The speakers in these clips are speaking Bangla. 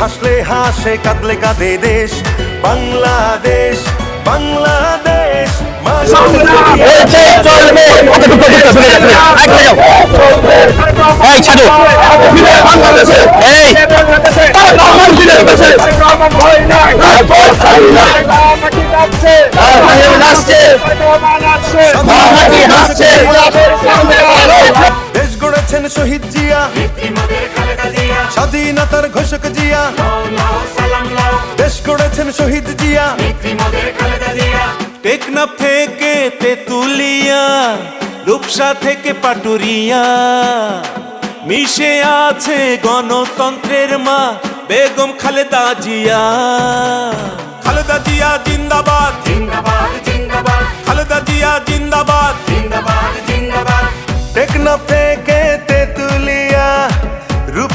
হাসলে হাসে কাঁদলে কাঁদে দেশ। বাংলাদেশ বাংলাদেশ দেশ গড়েছেন শহীদ জিয়া। স্বাধীনতার ঘোষক জিয়া। দেশ গড়েছেন শহীদ জিয়া। টেকনাফ থেকে তেতুলিয়া, রূপসা থেকে পাটুরিয়া। মিশে আছে গণতন্ত্রের মা বেগম খালেদা জিয়া। খালেদা জিয়া জিন্দাবাদ। জিন্দাবাদ জিন্দাবাদ খালেদা জিয়া জিন্দাবাদ জিন্দাবাদ জিন্দাবাদ। টেকনাফ থেকে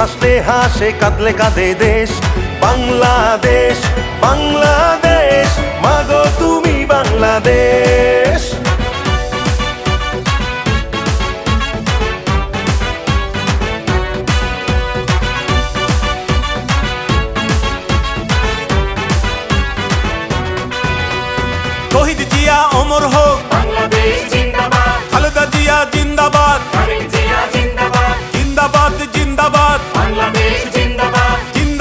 হাসলে হাসে কাঁদলে কাঁদে দেশ। বাংলাদেশ বাংলাদেশ মাগো তুমি বাংলাদেশ। শহীদ জিয়া অমর হোক। বাংলাদেশ জিন্দাবাদ। খালেদা জিয়া জিন্দাবাদ। তারেক জিয়া জিন্দাবাদ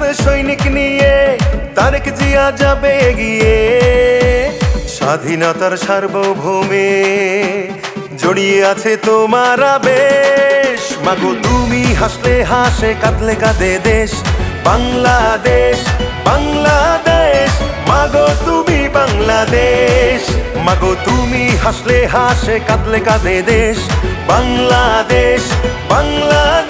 জিয়ার সৈনিক নিয়ে, তারেক জিয়া যাবে এগিয়ে স্বাধীনতার সার্বভৌমে জড়িয়ে আছে তোমার আবেশ। মাগো, তুমি হাসলে হাসে, কাঁদলে কাঁদে দেশ। বাংলাদেশ বাংলাদেশ, মাগো, তুমি বাংলাদেশ। মাগো, তুমি হাসলে হাসে, কাঁদলে কাঁদে দেশ। বাংলাদেশ বাংলাদেশ।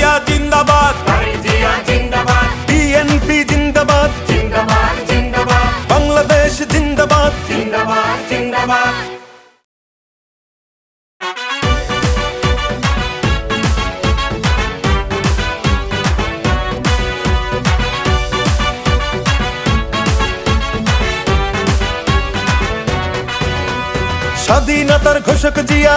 জিয়া জিন্দাবাদ জিয়া জিন্দাবাদ বিএনপি জিন্দাবাদ জিন্দাবাদ জিন্দাবাদ বাংলাদেশ জিন্দাবাদ জিন্দাবাদ জিন্দাবাদ স্বাধীনতার ঘোষক জিয়া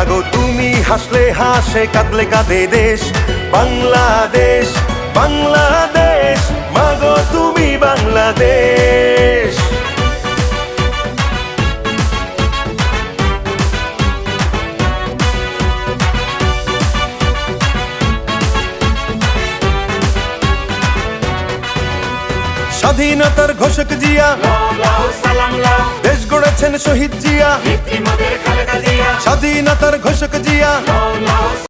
মাগো তুমি হাসলে হাসে কাঁদলে কাঁদে দেশ। বাংলাদেশ বাংলাদেশ মাগো তুমি বাংলাদেশ। স্বাধীনতার ঘোষক জিয়া। দেশ গড়েছেন শহীদ জিয়া। স্বাধীনতার ঘোষক জিয়া।